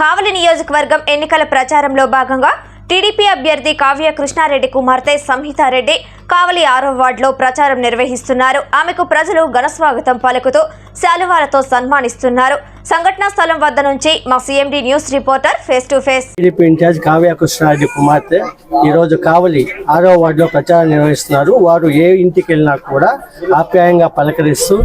కావలి నియోజకవర్గం ఎన్నికల ప్రచారంలో భాగంగా టీడీపీ అభ్యర్థి కావ్య కృష్ణారెడ్డి కుమార్తె సంహితారెడ్డి కావలి ఆరో వార్డులో ప్రచారం నిర్వహిస్తున్నారు. ఆమెకు ప్రజలు ఘనస్వాగతం పలుకుతూ శాలువాలతో సన్మానిస్తున్నారు. సంఘటనా స్థలం వద్ద నుంచి మా CMD news reporter face to face. TDP in charge Kavya Krishnareddy కుమార్తె ఈరోజు కావలి ఆరో వార్డులో ప్రచారం నిర్వహిస్తున్నారు. వారు ఏ ఇంటికి వెళ్ళినా కూడా ఆప్యాయంగా పలకరిస్తూ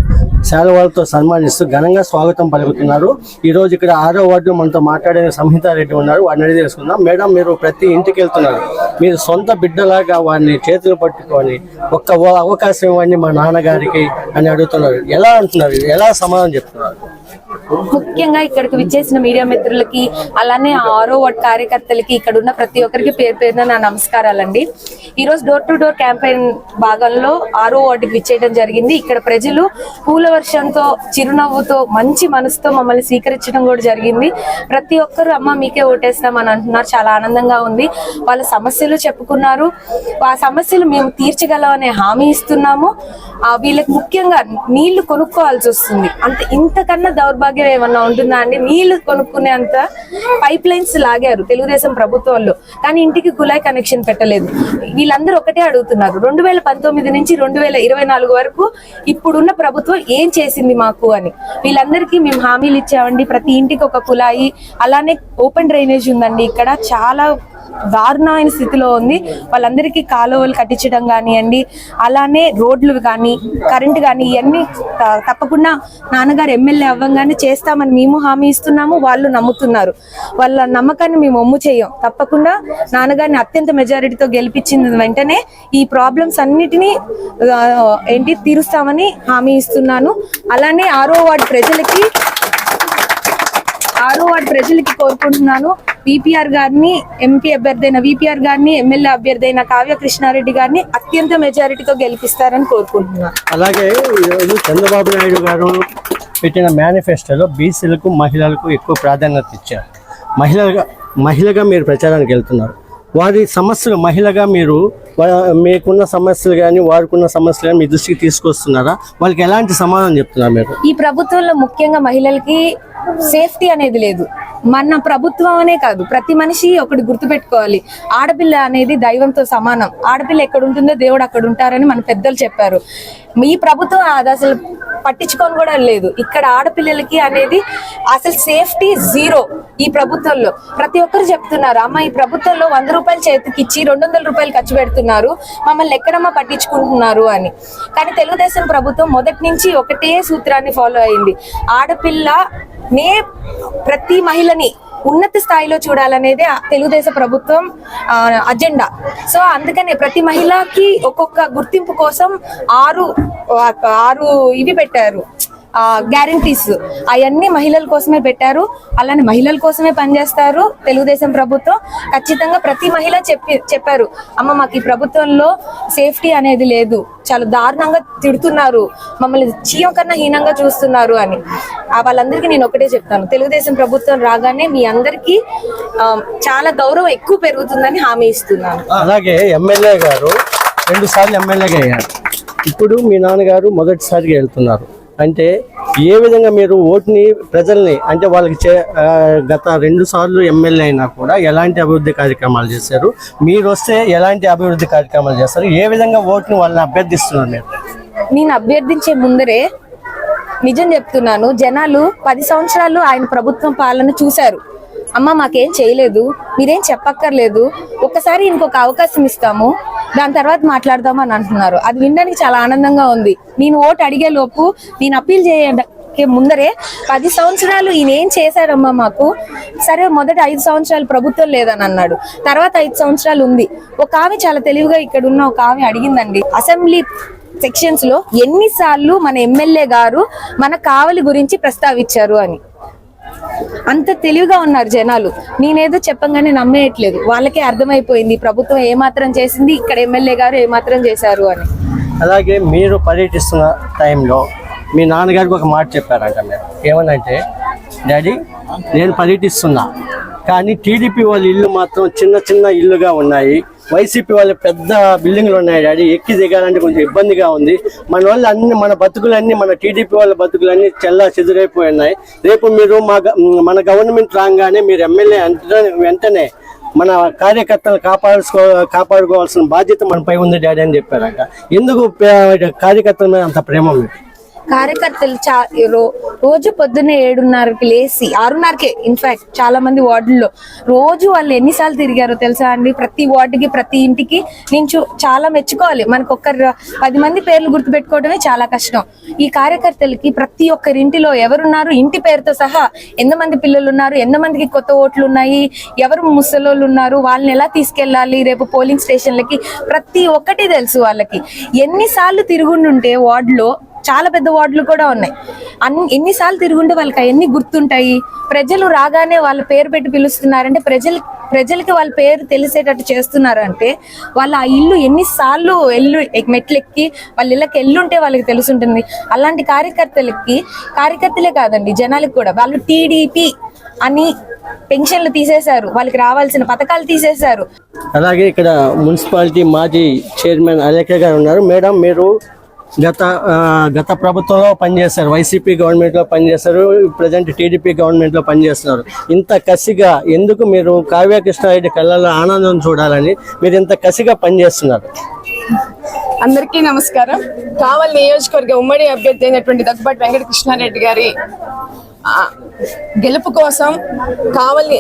శాలువాలతో సన్మానిస్తూ ఘనంగా స్వాగతం పలుకుతున్నారు. ఈరోజు ఇక్కడ ఆరో వార్డు మనతో మాట్లాడే సంహితారెడ్డి ఉన్నారు. వారిని అడిగి తెలుసుకుందాం. మేడం మీరు ప్రతి ఇంటికి వెళ్తున్నారు. మీరు సొంత బిడ్డలాగా వారిని చేతులు పట్టుకొని ఒక్క అవకాశం ఇవ్వండి మా నాన్నగారికి అని అడుగుతున్నారు. ఎలా అంటున్నారు? ఎలా సమాధానం చెప్తున్నారు? ముఖ్యంగా ఇక్కడికి విచ్చేసిన మీడియా మిత్రులకి అలానే ఆరో వార్డ్ కార్యకర్తలకి ఇక్కడ ఉన్న ప్రతి ఒక్కరికి పేరు పేరున నా నమస్కారాలండి. ఈ రోజు డోర్ టు డోర్ క్యాంపెయిన్ భాగంలో ఆరో వార్డుకి విచ్చేయడం జరిగింది. ఇక్కడ ప్రజలు పూల వర్షంతో చిరునవ్వుతో మంచి మనసుతో మమ్మల్ని స్వీకరించడం కూడా జరిగింది. ప్రతి ఒక్కరు అమ్మ మీకే ఓటేస్తాం అని అంటున్నారు. చాలా ఆనందంగా ఉంది. వాళ్ళ సమస్యలు చెప్పుకున్నారు. ఆ సమస్యలు మేము తీర్చగలమనే హామీ ఇస్తున్నాము. వీళ్ళకి ముఖ్యంగా నీళ్ళు కొనుక్కోవాల్సి వస్తుంది. అంత ఇంతకన్నా దౌర్భాగ్యం ఏమన్నా ఉంటుందా అండి? నీళ్ళు కొనుక్కునే అంత పైప్ లైన్స్ లాగారు తెలుగుదేశం ప్రభుత్వంలో. కానీ ఇంటికి కుళాయి కనెక్షన్ పెట్టలేదు. వీళ్ళందరూ ఒకటే అడుగుతున్నారు. రెండు వేల పంతొమ్మిది నుంచి రెండు వేల ఇరవై నాలుగు వరకు ఇప్పుడున్న ప్రభుత్వం ఏం చేసింది మాకు అని. వీళ్ళందరికీ మేము హామీలు ఇచ్చామండి. ప్రతి ఇంటికి ఒక కుళాయి. అలానే ఓపెన్ డ్రైనేజ్ ఉందండి. ఇక్కడ చాలా దారుణమైన స్థితిలో ఉంది. వాళ్ళందరికీ కాలువలు కట్టించడం కానివ్వండి అలానే రోడ్లు కానీ కరెంట్ కానీ ఇవన్నీ త- తప్పకుండా నాన్నగారు ఎమ్మెల్యే అవ్వంగానే చేస్తామని మేము హామీ ఇస్తున్నాము వాళ్ళు నమ్ముతున్నారు. వాళ్ళ నమ్మకాన్ని మేము ఒమ్ము చేయం. తప్పకుండా నాన్నగారిని అత్యంత మెజారిటీతో గెలిపించిన వెంటనే ఈ ప్రాబ్లమ్స్ అన్నిటినీ ఏంటి తీరుస్తామని హామీ ఇస్తున్నాను. అలానే ఆరో వార్డు ప్రజలకి ఆరో వార్డు ప్రజలకి కోరుకుంటున్నాను. విపిఆర్ గారిని ఎంపీ అభ్యర్థి అయిన విపిఆర్ గారిని ఎమ్మెల్యే అభ్యర్థి అయిన కావ్య కృష్ణారెడ్డి గారిని అత్యంత మెజారిటీతో గెలిపిస్తారని కోరుకుంటున్నాను అలాగే ఈరోజు చంద్రబాబు నాయుడు గారు పెట్టిన మేనిఫెస్టోలో బీసీలకు మహిళలకు ఎక్కువ ప్రాధాన్యత ఇచ్చారు. మహిళగా మహిళగా మీరు ప్రచారానికి వెళ్తున్నారు. వారి సమస్యలు మహిళగా మీరు మీకున్న సమస్యలు కానీ వాడుకున్న సమస్యలు కానీ మీ దృష్టికి తీసుకొస్తున్నారా? వాళ్ళకి ఎలాంటి సమాధానం చెప్తున్నారు మీరు? ఈ ప్రభుత్వంలో ముఖ్యంగా మహిళలకి సేఫ్టీ అనేది లేదు. మన ప్రభుత్వం అనే కాదు ప్రతి మనిషి ఒకటి గుర్తుపెట్టుకోవాలి. ఆడపిల్ల అనేది దైవంతో సమానం. ఆడపిల్ల ఎక్కడ ఉంటుందో దేవుడు అక్కడ ఉంటారని మన పెద్దలు చెప్పారు. మీ ప్రభుత్వం అది అసలు పట్టించుకొని కూడా లేదు. ఇక్కడ ఆడపిల్లలకి అనేది అసలు సేఫ్టీ జీరో ఈ ప్రభుత్వంలో. ప్రతి ఒక్కరు చెప్తున్నారు అమ్మ ఈ ప్రభుత్వంలో వంద రూపాయలు చేతికి ఇచ్చి రెండు వందల రూపాయలు ఖర్చు పెడుతున్నారు. మమ్మల్ని ఎక్కడమ్మా పట్టించుకుంటున్నారు అని. కానీ తెలుగుదేశం ప్రభుత్వం మొదటి నుంచి ఒకటే సూత్రాన్ని ఫాలో అయింది. ఆడపిల్ల నే ప్రతి మహిళని ఉన్నత స్థాయిలో చూడాలనేదే తెలుగుదేశం ప్రభుత్వం అజెండా సో అందుకనే ప్రతి మహిళకి ఒక్కొక్క గుర్తింపు కోసం ఆరు ఆరు ఇవి పెట్టారు. గ్యారంటీస్ అవన్నీ మహిళల కోసమే పెట్టారు. అలానే మహిళల కోసమే పనిచేస్తారు తెలుగుదేశం ప్రభుత్వం. ఖచ్చితంగా ప్రతి మహిళ చెప్పి చెప్పారు అమ్మ మాకు ఈ ప్రభుత్వంలో సేఫ్టీ అనేది లేదు. చాలా దారుణంగా తిడుతున్నారు. మమ్మల్ని చీయం కన్నా హీనంగా చూస్తున్నారు అని. ఆ వాళ్ళందరికీ నేను ఒకటే చెప్తాను. తెలుగుదేశం ప్రభుత్వం రాగానే మీ అందరికీ చాలా గౌరవం ఎక్కువ పెరుగుతుందని హామీ ఇస్తున్నాను. అలాగే ఎమ్మెల్యే గారు రెండు సార్లు ఎమ్మెల్యేగా అయ్యారు. ఇప్పుడు మీ నాన్నగారు మొదటిసారిగా వెళ్తున్నారు. అంటే ఏ విధంగా మీరు ఓటుని ప్రజల్ని అంటే వాళ్ళకి చే గత రెండు సార్లు ఎమ్మెల్యే అయినా కూడా ఎలాంటి అభివృద్ధి కార్యక్రమాలు చేశారు? మీరు వస్తే ఎలాంటి అభివృద్ధి కార్యక్రమాలు చేస్తారు? ఏ విధంగా ఓటుని వాళ్ళని అభ్యర్థిస్తున్నారు మీరు? నేను అభ్యర్థించే ముందరే నిజం చెప్తున్నాను. జనాలు పది సంవత్సరాలు ఆయన ప్రభుత్వం పాలన చూశారు. అమ్మ మాకేం చేయలేదు. మీరేం చెప్పక్కర్లేదు. ఒక్కసారి ఇంకొక అవకాశం ఇస్తాము. దాని తర్వాత మాట్లాడదాం అని అంటున్నారు. అది వినడానికి చాలా ఆనందంగా ఉంది. నేను ఓటు అడిగే లోపు నేను అప్పీల్ చేయడానికి ముందరే పది సంవత్సరాలు ఈయన ఏం చేశారమ్మా మాకు? సరే మొదట ఐదు సంవత్సరాలు ప్రభుత్వం లేదని అన్నాడు. తర్వాత ఐదు సంవత్సరాలు ఉంది. ఒక ఆమె చాలా తెలివిగా ఇక్కడ ఉన్న ఒక ఆమె అడిగిందండి. అసెంబ్లీ సెక్షన్స్లో ఎన్నిసార్లు మన ఎమ్మెల్యే గారు మన కావలి గురించి ప్రస్తావించారు అని. అంత తెలివిగా ఉన్నారు జనాలు. నేనేదో చెప్పంగానే నమ్మేయట్లేదు. వాళ్ళకే అర్థమైపోయింది. ప్రభుత్వం ఏమాత్రం చేసింది ఇక్కడ ఎమ్మెల్యే గారు ఏమాత్రం చేశారు అని. అలాగే మీరు పర్యటిస్తున్న టైంలో మీ నాన్నగారికి ఒక మాట చెప్పారంట మీరు ఏమనంటే డాడీ నేను పర్యటిస్తున్నా. కానీ టీడీపీ వాళ్ళ ఇల్లు మాత్రం చిన్న చిన్న ఇల్లుగా ఉన్నాయి. వైసీపీ వాళ్ళ పెద్ద బిల్డింగ్లు ఉన్నాయి డాడీ. ఎక్కి దిగాలంటే కొంచెం ఇబ్బందిగా ఉంది. మన వాళ్ళు అన్ని మన బతుకులన్నీ మన టీడీపీ వాళ్ళ బతుకులన్నీ చెల్లా చెదురైపోయి ఉన్నాయి రేపు మీరు మా మన గవర్నమెంట్ రాగానే మీరు ఎమ్మెల్యే వెంటనే వెంటనే మన కార్యకర్తలు కాపాడుకో కాపాడుకోవాల్సిన బాధ్యత మనపై ఉంది డాడీ అని చెప్పారంట. ఎందుకు కార్యకర్తల మీద అంత ప్రేమ మీకు కార్యకర్తలు చా రో- రోజు పొద్దున్నే ఏడున్నరకి లేచి ఆరున్నరకే ఇన్ఫాక్ట్ చాలా మంది వార్డుల్లో. రోజు వాళ్ళు ఎన్నిసార్లు తిరిగారో తెలుసా అండి? ప్రతి వార్డుకి ప్రతి ఇంటికి నేను చాలా మెచ్చుకోవాలి. మనకు ఒక్కరు పది మంది పేర్లు గుర్తుపెట్టుకోవడమే చాలా కష్టం. ఈ కార్యకర్తలకి ప్రతి ఒక్కరి ఇంటిలో ఎవరున్నారు? ఇంటి పేరుతో సహా ఎంతమంది పిల్లలు ఉన్నారు ఎంతమందికి కొత్త ఓట్లు ఉన్నాయి? ఎవరు ముసలోళ్ళు ఉన్నారు? వాళ్ళని ఎలా తీసుకెళ్ళాలి? రేపు పోలింగ్ స్టేషన్లకి ప్రతి ఒక్కటి తెలుసు వాళ్ళకి. ఎన్నిసార్లు తిరుగుండుంటే వార్డులో చాలా పెద్ద వార్డులు కూడా ఉన్నాయి. అన్ని ఎన్నిసార్లు తిరుగుంటే వాళ్ళకి అవన్నీ గుర్తుంటాయి. ప్రజలు రాగానే వాళ్ళ పేరు పెట్టి పిలుస్తున్నారంటే ప్రజలు ప్రజలకి వాళ్ళ పేరు తెలిసేటట్టు చేస్తున్నారంటే వాళ్ళ ఆ ఇల్లు ఎన్నిసార్లు ఎల్లు మెట్లెక్కి మెట్లు ఎక్కి వాళ్ళ ఇళ్ళకి ఎల్లుంటే వాళ్ళకి తెలుసుంటుంది. అలాంటి కార్యకర్తలకి కార్యకర్తలే కాదండి జనాలకి కూడా. వాళ్ళు టీడీపీ అని పెన్షన్లు తీసేశారు. వాళ్ళకి రావాల్సిన పథకాలు తీసేశారు. అలాగే ఇక్కడ మున్సిపాలిటీ మాజీ చైర్మన్ అలేఖ గారు ఉన్నారు. మేడం మీరు గత గత ప్రభుత్వంలో పనిచేస్తారు వైసీపీ గవర్నమెంట్లో పనిచేస్తారు ప్రజెంట్ టీడీపీ గవర్నమెంట్లో పనిచేస్తున్నారు. ఇంత కసిగా ఎందుకు మీరు కావ్య కృష్ణారెడ్డి కళ్ళల్లో ఆనందం చూడాలని మీరు ఇంత కసిగా పనిచేస్తున్నారు? అందరికీ నమస్కారం. కావల్ నియోజకవర్గ ఉమ్మడి అభ్యర్థి అయినటువంటి దగ్గుబాటి వెంకట కృష్ణారెడ్డి గారి గెలుపు కోసం కావలి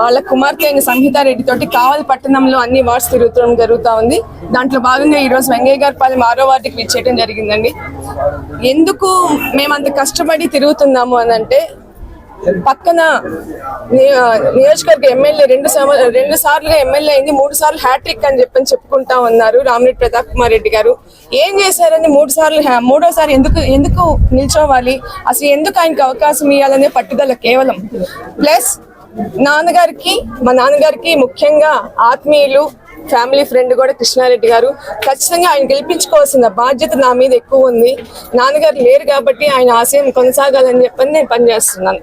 వాళ్ళ కుమార్తె అయిన సంహితారెడ్డి తోటి కావలి పట్టణంలో అన్ని వార్డ్స్ తిరుగుతడం జరుగుతూ ఉంది. దాంట్లో భాగంగా ఈరోజు వెంగయ్య గారి పాలెం ఆరో వార్డుకి విచ్చేయడం జరిగిందండి. ఎందుకు మేము అంత కష్టపడి తిరుగుతున్నాము అని అంటే పక్కన నియోజకవర్గ ఎమ్మెల్యే రెండు రెండు సార్లుగా ఎమ్మెల్యే అయింది మూడు సార్లు హ్యాట్రిక్ అని చెప్పని చెప్పుకుంటా ఉన్నారు రామిరెడ్డి ప్రతాప్ కుమార్ రెడ్డి గారు. ఏం చేశారని మూడు సార్లు మూడోసారి ఎందుకు ఎందుకు నిల్చోవాలి? అసలు ఎందుకు ఆయనకి అవకాశం ఇవ్వాలనే పట్టుదల కేవలం. ప్లస్ నాన్నగారికి మా నాన్నగారికి ముఖ్యంగా ఆత్మీయులు ఫ్యామిలీ ఫ్రెండ్ కూడా కృష్ణారెడ్డి గారు. ఖచ్చితంగా ఆయన గెలిపించుకోవాల్సిన బాధ్యత నా మీద ఎక్కువ ఉంది. నాన్నగారు లేరు కాబట్టి ఆయన ఆశయం కొనసాగాలని చెప్పని నేను పనిచేస్తున్నాను.